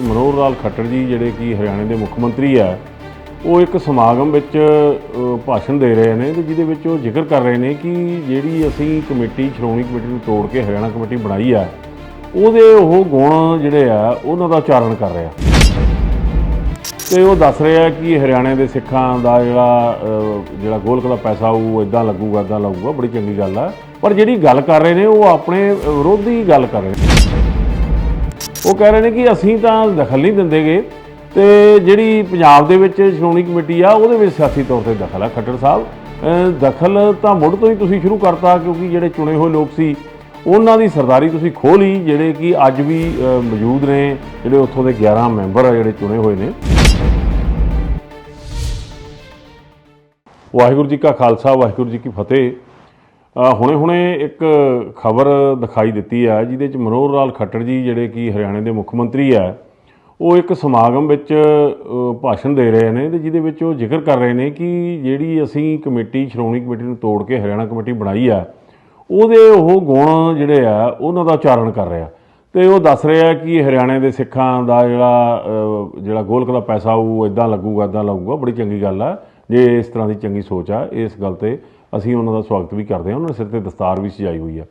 ਮਨੋਹਰ ਲਾਲ ਖੱਟਰ ਜੀ, ਜਿਹੜੇ ਕਿ ਹਰਿਆਣੇ ਦੇ ਮੁੱਖ ਮੰਤਰੀ ਆ, ਉਹ ਇੱਕ ਸਮਾਗਮ ਵਿੱਚ ਭਾਸ਼ਣ ਦੇ ਰਹੇ ਨੇ ਤੇ ਜਿਹਦੇ ਵਿੱਚ ਉਹ ਜ਼ਿਕਰ ਕਰ ਰਹੇ ਨੇ ਕਿ ਜਿਹੜੀ ਅਸੀਂ ਕਮੇਟੀ, ਸ਼੍ਰੋਮਣੀ ਕਮੇਟੀ ਨੂੰ ਤੋੜ ਕੇ ਹਰਿਆਣਾ ਕਮੇਟੀ ਬਣਾਈ ਆ, ਉਹਦੇ ਉਹ ਗੁਣ ਜਿਹੜੇ ਆ, ਉਹਨਾਂ ਦਾ ਉਚਾਰਨ ਕਰ ਰਿਹਾ। ਤੇ ਉਹ ਦੱਸ ਰਿਹਾ ਕਿ ਹਰਿਆਣੇ ਦੇ ਸਿੱਖਾਂ ਦਾ ਜਿਹੜਾ ਜਿਹੜਾ ਗੋਲਕ ਦਾ ਪੈਸਾ ਉਹ ਇਦਾਂ ਲੱਗੂਗਾ ਇਦਾਂ ਲੱਗੂਗਾ ਬੜੀ ਚੰਗੀ ਗੱਲ ਆ। ਪਰ ਜਿਹੜੀ ਗੱਲ ਕਰ ਰਹੇ ਨੇ, ਉਹ ਆਪਣੇ ਵਿਰੋਧੀ ਗੱਲ ਕਰ ਰਹੇ ਨੇ। ਉਹ ਕਹਿ ਰਹੇ ਨੇ ਕਿ ਅਸੀਂ ਤਾਂ ਦਖਲ ਨਹੀਂ ਦਿੰਦੇਗੇ ਤੇ ਜਿਹੜੀ ਪੰਜਾਬ ਦੇ ਵਿੱਚ ਸ਼੍ਰੋਮਣੀ ਕਮੇਟੀ ਆ, ਉਹਦੇ ਵਿੱਚ ਸਿਆਸੀ ਤੌਰ ਤੇ ਦਖਲ ਆ ਖੱਟਰ ਸਾਹਿਬ। ਦਖਲ ਤਾਂ ਮੁੱਢ ਤੋਂ ਹੀ ਤੁਸੀਂ ਸ਼ੁਰੂ ਕਰਤਾ ਕਿਉਂਕਿ ਜਿਹੜੇ ਚੁਣੇ ਹੋਏ ਲੋਕ ਸੀ, ਉਹਨਾਂ ਦੀ ਸਰਦਾਰੀ ਤੁਸੀਂ ਖੋਹ ਲਈ, ਜਿਹੜੇ ਕਿ ਅੱਜ ਵੀ ਮੌਜੂਦ ਨੇ, ਜਿਹੜੇ ਉੱਥੋਂ ਦੇ 11 ਮੈਂਬਰ ਆ ਜਿਹੜੇ ਚੁਣੇ ਹੋਏ ਨੇ। ਵਾਹਿਗੁਰੂ ਜੀ ਕਾ ਖਾਲਸਾ, ਵਾਹਿਗੁਰੂ ਜੀ ਕੀ ਫਤਿਹ। ਹੁਣੇ-ਹੁਣੇ ਇੱਕ ਖਬਰ ਦਿਖਾਈ ਦਿੱਤੀ ਹੈ, ਜਿਹਦੇ ਚ ਮਨੋਹਰ ਲਾਲ ਖੱਟੜ ਜੀ, ਜਿਹੜੇ ਕਿ ਹਰਿਆਣੇ ਦੇ ਮੁੱਖ ਮੰਤਰੀ ਹੈ, ਉਹ ਇੱਕ ਸਮਾਗਮ ਵਿੱਚ ਭਾਸ਼ਣ ਦੇ ਰਹੇ ਨੇ ਤੇ ਜਿਹਦੇ ਵਿੱਚ ਉਹ ਜ਼ਿਕਰ ਕਰ ਰਹੇ ਨੇ ਕਿ ਜਿਹੜੀ ਅਸੀਂ ਕਮੇਟੀ, ਸ਼੍ਰੋਮਣੀ ਕਮੇਟੀ ਨੂੰ ਤੋੜ ਕੇ ਹਰਿਆਣਾ ਕਮੇਟੀ ਬਣਾਈ ਆ ਉਹਦੇ ਉਹ ਗੁਣ ਜਿਹੜੇ ਆ, ਉਹਨਾਂ ਦਾ ਉਚਾਰਨ ਕਰ ਰਿਹਾ। ਤੇ ਉਹ ਦੱਸ ਰਿਹਾ ਕਿ ਹਰਿਆਣੇ ਦੇ ਸਿੱਖਾਂ ਦਾ ਜਿਹੜਾ ਜਿਹੜਾ ਗੋਲਕ ਦਾ ਪੈਸਾ ਉਹ ਇਦਾਂ ਲੱਗੂਗਾ ਇਦਾਂ ਲੱਗੂਗਾ, ਬੜੀ ਚੰਗੀ ਗੱਲ ਆ ਜੇ ਇਸ ਤਰ੍ਹਾਂ ਦੀ ਚੰਗੀ ਸੋਚ ਆ, ਇਸ ਗੱਲ ਤੇ ਅਸੀਂ ਉਹਨਾਂ ਦਾ ਸਵਾਗਤ ਵੀ ਕਰਦੇ ਹਾਂ, ਉਹਨਾਂ ਦੇ ਸਿਰ ਤੇ ਦਸਤਾਰ ਵੀ ਸਜਾਈ ਹੋਈ ਆ।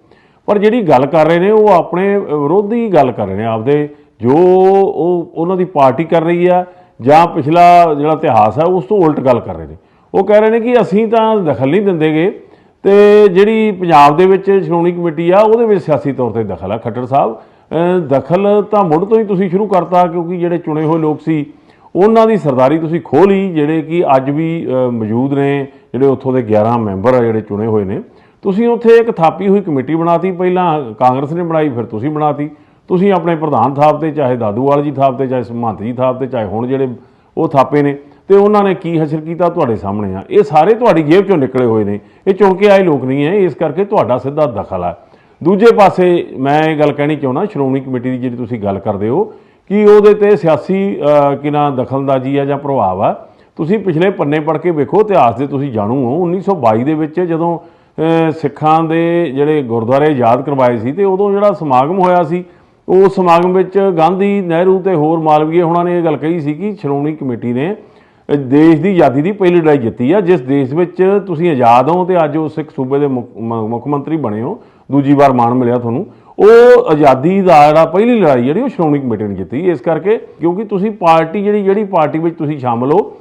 ਪਰ ਜਿਹੜੀ ਗੱਲ ਕਰ ਰਹੇ ਨੇ, ਉਹ ਆਪਣੇ ਵਿਰੋਧੀ ਗੱਲ ਕਰ ਰਹੇ ਨੇ, ਆਪਦੇ ਜੋ ਉਹ ਉਹਨਾਂ ਦੀ ਪਾਰਟੀ ਕਰ ਰਹੀ ਆ, ਜਾਂ ਪਿਛਲਾ ਜਿਹੜਾ ਇਤਿਹਾਸ ਹੈ ਉਸ ਤੋਂ ਉਲਟ ਗੱਲ ਕਰ ਰਹੇ ਨੇ। ਉਹ ਕਹਿ ਰਹੇ ਨੇ ਕਿ ਅਸੀਂ ਤਾਂ ਦਖਲ ਨਹੀਂ ਦਿੰਦੇਗੇ, ਤੇ ਜਿਹੜੀ ਪੰਜਾਬ ਦੇ ਵਿੱਚ ਸ਼੍ਰੋਮਣੀ ਕਮੇਟੀ ਆ, ਉਹਦੇ ਵਿੱਚ ਸਿਆਸੀ ਤੌਰ ਤੇ ਦਖਲ ਆ। ਖੱਟਰ ਸਾਹਿਬ ਦਖਲ ਤਾਂ ਮੁੱਢ ਤੋਂ ਹੀ ਤੁਸੀਂ ਸ਼ੁਰੂ ਕਰਤਾ, ਕਿਉਂਕਿ ਜਿਹੜੇ ਚੁਣੇ ਹੋਏ ਲੋਕ ਸੀ, ਉਹਨਾਂ ਦੀ ਸਰਦਾਰੀ ਤੁਸੀਂ ਖੋਹ ਲਈ, ਜਿਹੜੇ ਕਿ ਅੱਜ ਵੀ ਮੌਜੂਦ ਨੇ ਜਿਹੜੇ ਉੱਥੋਂ ਦੇ 11 ਮੈਂਬਰ ਆ ਜਿਹੜੇ ਚੁਣੇ ਹੋਏ ਨੇ ਤੁਸੀਂ ਉੱਥੇ ਇੱਕ ਥਾਪੀ ਹੋਈ ਕਮੇਟੀ ਬਣਾਤੀ ਪਹਿਲਾਂ ਕਾਂਗਰਸ ਨੇ ਬਣਾਈ ਫਿਰ ਤੁਸੀਂ ਬਣਾਤੀ। ਤੁਸੀਂ ਆਪਣੇ ਪ੍ਰਧਾਨ ਥਾਪ ਤੇ ਚਾਹੇ ਦਾਦੂਵਾਲ ਜੀ ਥਾਪ ਤੇ ਚਾਹੇ ਮਹੰਤ ਜੀ ਥਾਪ ਤੇ ਚਾਹੇ ਹੁਣ ਜਿਹੜੇ ਉਹ ਥਾਪੇ ਨੇ ਤੇ ਉਹਨਾਂ ਨੇ ਕੀ ਹਾਸਿਲ ਕੀਤਾ ਤੁਹਾਡੇ ਸਾਹਮਣੇ ਆ? ਇਹ ਸਾਰੇ ਤੁਹਾਡੀ ਜੇਬ ਚੋਂ ਨਿਕਲੇ ਹੋਏ ਨੇ। ਇਹ ਚੁਣ ਕੇ ਆਏ ਲੋਕ ਨਹੀਂ ਹੈ ਇਸ ਕਰਕੇ ਤੁਹਾਡਾ ਸਿੱਧਾ ਦਖਲ ਆ। ਦੂਜੇ ਪਾਸੇ ਮੈਂ ਇਹ ਗੱਲ ਕਹਿਣੀ ਚਾਹੁੰਦਾ ਸ਼੍ਰੋਮਣੀ ਕਮੇਟੀ ਦੀ ਜਿਹੜੀ ਤੁਸੀਂ ਗੱਲ ਕਰਦੇ ਹੋ ਕਿ ਉਹਦੇ ਤੇ ਸਿਆਸੀ ਅਹ, ਕਿ ਨਾ ਦਖਲਅੰਦਾਜ਼ੀ ਆ ਜਾਂ ਪ੍ਰਭਾਵ ਆ ਤੁਸੀਂ ਪਿਛਲੇ ਪੰਨੇ ਪੜ੍ਹ ਕੇ ਵੇਖੋ, ਇਤਿਹਾਸ ਦੇ ਤੁਸੀਂ ਜਾਣੂ ਹੋ। 1922 ਦੇ ਵਿੱਚ ਜਦੋਂ ਸਿੱਖਾਂ ਦੇ ਜਿਹੜੇ ਗੁਰਦੁਆਰੇ ਆਜ਼ਾਦ ਕਰਵਾਏ ਸੀ ਤੇ ਉਦੋਂ ਜਿਹੜਾ ਸਮਾਗਮ ਹੋਇਆ ਸੀ, ਉਸ ਸਮਾਗਮ ਵਿੱਚ ਗਾਂਧੀ ਨਹਿਰੂ ਤੇ ਹੋਰ ਮਾਲਵੀਏ ਉਹਨਾਂ ਨੇ ਇਹ ਗੱਲ ਕਹੀ ਸੀ ਕਿ ਸ਼੍ਰੋਮਣੀ ਕਮੇਟੀ ਨੇ ਦੇਸ਼ ਦੀ ਆਜ਼ਾਦੀ ਦੀ ਪਹਿਲੀ ਲੜਾਈ ਜਿੱਤੀ ਆ, ਜਿਸ ਦੇਸ਼ ਵਿੱਚ ਤੁਸੀਂ ਆਜ਼ਾਦ ਹੋ ਤੇ ਅੱਜ ਉਹ ਸਿੱਖ ਸੂਬੇ ਦੇ ਮੁੱਖ- ਮੁੱਖ ਮੰਤਰੀ ਬਣੇ ਹੋ। ਦੂਜੀ ਵਾਰ ਮਾਣ ਮਿਲਿਆ ਤੁਹਾਨੂੰ। ਉਹ ਆਜ਼ਾਦੀ ਦਾ ਜਿਹੜਾ ਪਹਿਲੀ ਲੜਾਈ ਜਿਹੜੀ ਉਹ ਸ਼੍ਰੋਮਣੀ ਕਮੇਟੀ ਨੇ ਜਿੱਤੀ। ਇਸ ਕਰਕੇ ਕਿਉਂਕਿ ਤੁਸੀਂ ਪਾਰਟੀ ਜਿਹੜੀ ਜਿਹੜੀ ਪਾਰਟੀ ਵਿੱਚ ਤੁਸੀਂ ਸ਼ਾਮਲ ਹੋ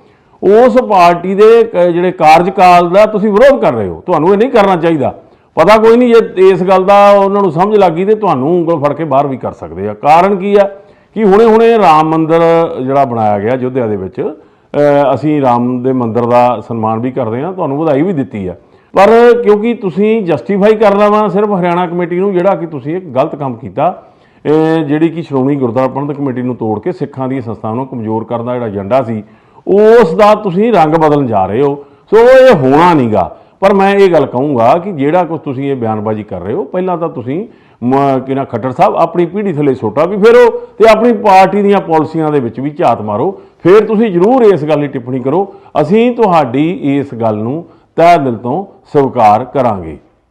ਉਸ ਪਾਰਟੀ ਦੇ ਕ- ਜਿਹੜੇ ਕਾਰਜਕਾਲ ਦਾ ਤੁਸੀਂ ਵਿਰੋਧ ਕਰ ਰਹੇ ਹੋ। ਤੁਹਾਨੂੰ ਇਹ ਨਹੀਂ ਕਰਨਾ ਚਾਹੀਦਾ। ਪਤਾ ਕੋਈ ਨਹੀਂ ਜੇ ਇਸ ਗੱਲ ਦਾ ਉਹਨਾਂ ਨੂੰ ਸਮਝ ਲੱਗ ਗਈ ਤੇ ਤੁਹਾਨੂੰ ਉਂਗਲ ਫੜ ਕੇ ਬਾਹਰ ਵੀ ਕਰ ਸਕਦੇ ਆ। ਕਾਰਨ ਕੀ ਆ? ਕਿ ਹੁਣੇ-ਹੁਣੇ ਰਾਮ ਮੰਦਿਰ ਜਿਹੜਾ ਬਣਾਇਆ ਗਿਆ ਅਯੁੱਧਿਆ ਦੇ ਵਿੱਚ ਅ, ਅਸੀਂ ਰਾਮ ਦੇ ਮੰਦਿਰ ਦਾ ਸਨਮਾਨ ਵੀ ਕਰਦੇ ਹਾਂ ਤੁਹਾਨੂੰ ਵਧਾਈ ਵੀ ਦਿੱਤੀ ਆ। ਪਰ ਕਿਉਂਕਿ ਤੁਸੀਂ ਜਸਟੀਫਾਈ ਕਰਨਾ ਵਾ ਸਿਰਫ ਹਰਿਆਣਾ ਕਮੇਟੀ ਨੂੰ ਜਿਹੜਾ ਕਿ ਤੁਸੀਂ ਇੱਕ ਗਲਤ ਕੰਮ ਕੀਤਾ ਇਹ ਜਿਹੜੀ ਕਿ ਸ਼੍ਰੋਮਣੀ ਗੁਰਦੁਆਰਾ ਪ੍ਰਬੰਧਕ ਕਮੇਟੀ ਨੂੰ ਤੋੜ ਕੇ ਸਿੱਖਾਂ ਦੀਆਂ ਸੰਸਥਾਵਾਂ ਨੂੰ ਕਮਜ਼ੋਰ ਕਰਨ ਦਾ ਜਿਹੜਾ ਏਜੰਡਾ ਸੀ ਉਸ ਦਾ ਤੁਸੀਂ ਰੰਗ ਬਦਲਣ ਜਾ ਰਹੇ ਹੋ। ਸੋ ਇਹ ਹੋਣਾ ਨਹੀਂਗਾ। ਪਰ ਮੈਂ ਇਹ ਗੱਲ ਕਹੂੰਗਾ ਕਿ ਜਿਹੜਾ ਕੁਝ ਤੁਸੀਂ ਇਹ ਬਿਆਨਬਾਜ਼ੀ ਕਰ ਰਹੇ ਹੋ, ਪਹਿਲਾਂ ਤਾਂ ਤੁਸੀਂ ਮ- ਕੀ ਨਾ ਖੱਟਰ ਸਾਹਿਬ, ਆਪਣੀ ਪੀੜ੍ਹੀ ਥੱਲੇ ਛੋਟਾ ਵੀ ਫੇਰੋ ਤੇ ਆਪਣੀ ਪਾਰਟੀ ਦੀਆਂ ਪਾਲਿਸੀਆਂ ਦੇ ਵਿੱਚ ਵੀ ਝਾਤ ਮਾਰੋ। ਫਿਰ ਤੁਸੀਂ ਜ਼ਰੂਰ ਇਸ ਗੱਲ ਦੀ ਟਿੱਪਣੀ ਕਰੋ। ਅਸੀਂ ਤੁਹਾਡੀ ਇਸ ਗੱਲ ਨੂੰ ਤਹਿ ਦਿਲ ਤੋਂ ਸਵੀਕਾਰ ਕਰਾਂਗੇ।